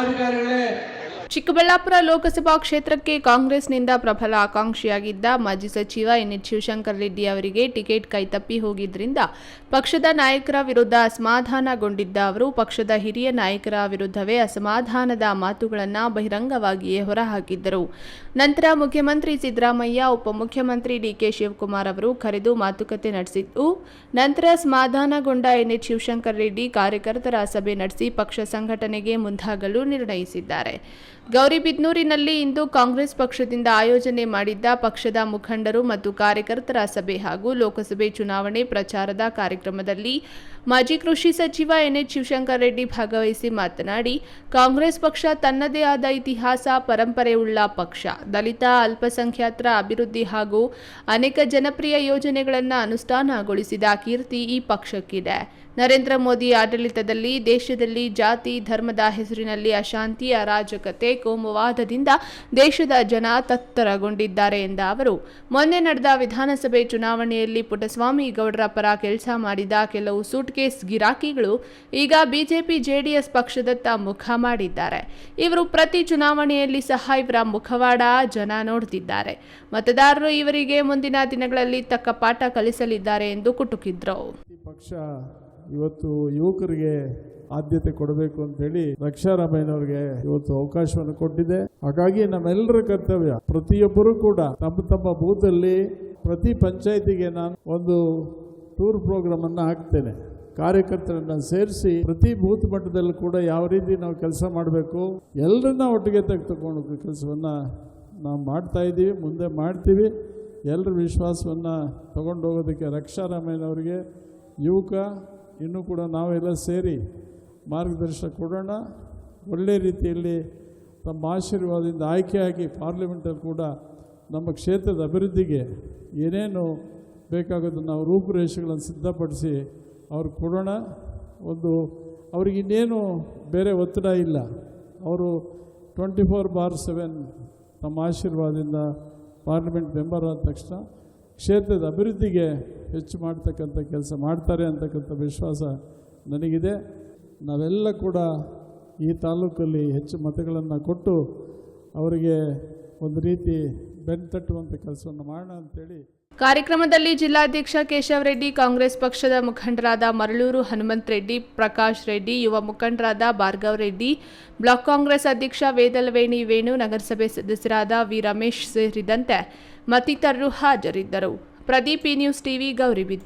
നാട്ടുകാരുകളെ ಚಿಕ್ಕಬಳ್ಳಾಪುರ ಲೋಕಸಭಾ ಕ್ಷೇತ್ರಕ್ಕೆ ಕಾಂಗ್ರೆಸ್ನಿಂದ ಪ್ರಬಲ ಆಕಾಂಕ್ಷಿಯಾಗಿದ್ದ ಮಾಜಿ ಸಚಿವ ಎನ್ ಎಚ್ ಶಿವಶಂಕರ್ ರೆಡ್ಡಿ ಅವರಿಗೆ ಟಿಕೆಟ್ ಕೈತಪ್ಪಿ ಹೋಗಿದ್ದರಿಂದ ಪಕ್ಷದ ನಾಯಕರ ವಿರುದ್ಧ ಅಸಮಾಧಾನಗೊಂಡಿದ್ದ ಅವರು, ಪಕ್ಷದ ಹಿರಿಯ ನಾಯಕರ ವಿರುದ್ಧವೇ ಅಸಮಾಧಾನದ ಮಾತುಗಳನ್ನು ಬಹಿರಂಗವಾಗಿಯೇ ಹೊರಹಾಕಿದ್ದರು. ನಂತರ ಮುಖ್ಯಮಂತ್ರಿ ಸಿದ್ದರಾಮಯ್ಯ, ಉಪಮುಖ್ಯಮಂತ್ರಿ ಡಿಕೆ ಶಿವಕುಮಾರ್ ಅವರು ಕರೆದು ಮಾತುಕತೆ ನಡೆಸಿದ್ದು, ನಂತರ ಸಮಾಧಾನಗೊಂಡ ಎನ್ ಎಚ್ ಶಿವಶಂಕರ್ ರೆಡ್ಡಿ ಕಾರ್ಯಕರ್ತರ ಸಭೆ ನಡೆಸಿ ಪಕ್ಷ ಸಂಘಟನೆಗೆ ಮುಂದಾಗಲು ನಿರ್ಣಯಿಸಿದ್ದಾರೆ. ಗೌರಿಬಿದ್ನೂರಿನಲ್ಲಿ ಇಂದು ಕಾಂಗ್ರೆಸ್ ಪಕ್ಷದಿಂದ ಆಯೋಜನೆ ಮಾಡಿದ್ದ ಪಕ್ಷದ ಮುಖಂಡರು ಮತ್ತು ಕಾರ್ಯಕರ್ತರ ಸಭೆ ಹಾಗೂ ಲೋಕಸಭೆ ಚುನಾವಣೆ ಪ್ರಚಾರದ ಕಾರ್ಯಕ್ರಮದಲ್ಲಿ ಮಾಜಿ ಕೃಷಿ ಸಚಿವ ಎನ್ಎಚ್ ಶಿವಶಂಕರ ರೆಡ್ಡಿ ಭಾಗವಹಿಸಿ ಮಾತನಾಡಿ, ಕಾಂಗ್ರೆಸ್ ಪಕ್ಷ ತನ್ನದೇ ಆದ ಇತಿಹಾಸ ಪರಂಪರೆಯುಳ್ಳ ಪಕ್ಷ. ದಲಿತ, ಅಲ್ಪಸಂಖ್ಯಾತರ ಅಭಿವೃದ್ಧಿ ಹಾಗೂ ಅನೇಕ ಜನಪ್ರಿಯ ಯೋಜನೆಗಳನ್ನು ಅನುಷ್ಠಾನಗೊಳಿಸಿದ ಕೀರ್ತಿ ಈ ಪಕ್ಷಕ್ಕಿದೆ. ನರೇಂದ್ರ ಮೋದಿ ಆಡಳಿತದಲ್ಲಿ ದೇಶದಲ್ಲಿ ಜಾತಿ, ಧರ್ಮದ ಹೆಸರಿನಲ್ಲಿ ಅಶಾಂತಿ ಅರಾಜಕತೆ ಕೋಮುವಾದದಿಂದ ದೇಶದ ಜನ ತತ್ತರಗೊಂಡಿದ್ದಾರೆ ಎಂದ ಅವರು. ಮೊನ್ನೆ ನಡೆದ ವಿಧಾನಸಭೆ ಚುನಾವಣೆಯಲ್ಲಿ ಪುಟ್ಟಸ್ವಾಮಿ ಗೌಡರ ಪರ ಕೆಲಸ ಮಾಡಿದ ಕೆಲವು ಸೂಟ್ಕೇಸ್ ಗಿರಾಕಿಗಳು ಈಗ ಬಿಜೆಪಿ ಜೆಡಿಎಸ್ ಪಕ್ಷದತ್ತ ಮುಖ ಮಾಡಿದ್ದಾರೆ. ಇವರು ಪ್ರತಿ ಚುನಾವಣೆಯಲ್ಲಿ ಸಹ ಇವರ ಮುಖವಾಡ ಜನ ನೋಡ್ತಿದ್ದಾರೆ. ಮತದಾರರು ಇವರಿಗೆ ಮುಂದಿನ ದಿನಗಳಲ್ಲಿ ತಕ್ಕ ಪಾಠ ಕಲಿಸಲಿದ್ದಾರೆ ಎಂದು ಕುಟುಕಿದ್ರು. ಇವತ್ತು ಯುವಕರಿಗೆ ಆದ್ಯತೆ ಕೊಡಬೇಕು ಅಂತೇಳಿ ರಕ್ಷಾರಾಮಯ್ಯನವ್ರಿಗೆ ಇವತ್ತು ಅವಕಾಶವನ್ನು ಕೊಟ್ಟಿದೆ. ಹಾಗಾಗಿ ನಮ್ಮೆಲ್ಲರ ಕರ್ತವ್ಯ, ಪ್ರತಿಯೊಬ್ಬರೂ ಕೂಡ ತಮ್ಮ ತಮ್ಮ ಬೂತಲ್ಲಿ ಪ್ರತಿ ಪಂಚಾಯತಿಗೆ ನಾನು ಒಂದು ಟೂರ್ ಪ್ರೋಗ್ರಾಮ್ ಅನ್ನು ಹಾಕ್ತೇನೆ. ಕಾರ್ಯಕರ್ತರನ್ನ ಸೇರಿಸಿ ಪ್ರತಿ ಬೂತ್ ಮಟ್ಟದಲ್ಲೂ ಕೂಡ ಯಾವ ರೀತಿ ನಾವು ಕೆಲಸ ಮಾಡಬೇಕು ಎಲ್ಲರನ್ನ ಒಟ್ಟಿಗೆ ತೆಗೆದುಕೊಂಡು ಕೆಲಸವನ್ನ ನಾವು ಮಾಡ್ತಾ ಇದ್ದೀವಿ, ಮುಂದೆ ಮಾಡ್ತೀವಿ. ಎಲ್ಲರ ವಿಶ್ವಾಸವನ್ನು ತಗೊಂಡೋಗೋದಕ್ಕೆ ರಕ್ಷಾರಾಮಯ್ಯನವರಿಗೆ ಯುವಕ ಇನ್ನೂ ಕೂಡ ನಾವೆಲ್ಲ ಸೇರಿ ಮಾರ್ಗದರ್ಶನ ಕೊಡೋಣ. ಒಳ್ಳೆ ರೀತಿಯಲ್ಲಿ ತಮ್ಮ ಆಶೀರ್ವಾದದಿಂದ ಆಯ್ಕೆಯಾಗಿ ಪಾರ್ಲಿಮೆಂಟಲ್ಲಿ ಕೂಡ ನಮ್ಮ ಕ್ಷೇತ್ರದ ಅಭಿವೃದ್ಧಿಗೆ ಏನೇನು ಬೇಕಾಗೋದು ನಾವು ರೂಪುರೇಷೆಗಳನ್ನು ಸಿದ್ಧಪಡಿಸಿ ಅವ್ರಿಗೆ ಕೊಡೋಣ. ಒಂದು ಅವ್ರಿಗೆ ಇನ್ನೇನು ಬೇರೆ ಒತ್ತಡ ಇಲ್ಲ. ಅವರು ಟ್ವೆಂಟಿ ಫೋರ್ ಬಾರ್ ಸೆವೆನ್ ತಮ್ಮ ಆಶೀರ್ವಾದದಿಂದ ಪಾರ್ಲಿಮೆಂಟ್ ಮೆಂಬರ್ ಆದ ತಕ್ಷಣ ಕ್ಷೇತ್ರದ ಅಭಿವೃದ್ಧಿಗೆ ಹೆಚ್ಚು ಮಾಡ್ತಕ್ಕಂಥ ಕೆಲಸ ಮಾಡ್ತಾರೆ ಅಂತಕ್ಕಂಥ ವಿಶ್ವಾಸ ನನಗಿದೆ. ನಾವೆಲ್ಲ ಕೂಡ ಈ ತಾಲೂಕಲ್ಲಿ ಹೆಚ್ಚು ಮತಗಳನ್ನು ಕೊಟ್ಟು ಅವರಿಗೆ ಒಂದು ರೀತಿ ಬೆನ್ನು ತಟ್ಟುವಂಥ ಕೆಲಸವನ್ನು ಮಾಡೋಣ ಅಂತೇಳಿ ಕಾರ್ಯಕ್ರಮದಲ್ಲಿ ಜಿಲ್ಲಾಧ್ಯಕ್ಷ ಕೇಶವ ರೆಡ್ಡಿ, ಕಾಂಗ್ರೆಸ್ ಪಕ್ಷದ ಮುಖಂಡರಾದ ಮರಳೂರು ಹನುಮಂತ್ ರೆಡ್ಡಿ, ಪ್ರಕಾಶ್ ರೆಡ್ಡಿ, ಯುವ ಮುಖಂಡರಾದ ಭಾರ್ಗವ್ ರೆಡ್ಡಿ, ಬ್ಲಾಕ್ ಕಾಂಗ್ರೆಸ್ ಅಧ್ಯಕ್ಷ ವೇದಲವೇಣಿ ವೇಣು, ನಗರಸಭೆ ಸದಸ್ಯರಾದ ವಿ ರಮೇಶ್ ಸೇರಿದಂತೆ ಮತ್ತಿತರರು ಹಾಜರಿದ್ದರು. Pradeep news TV Gauribidanur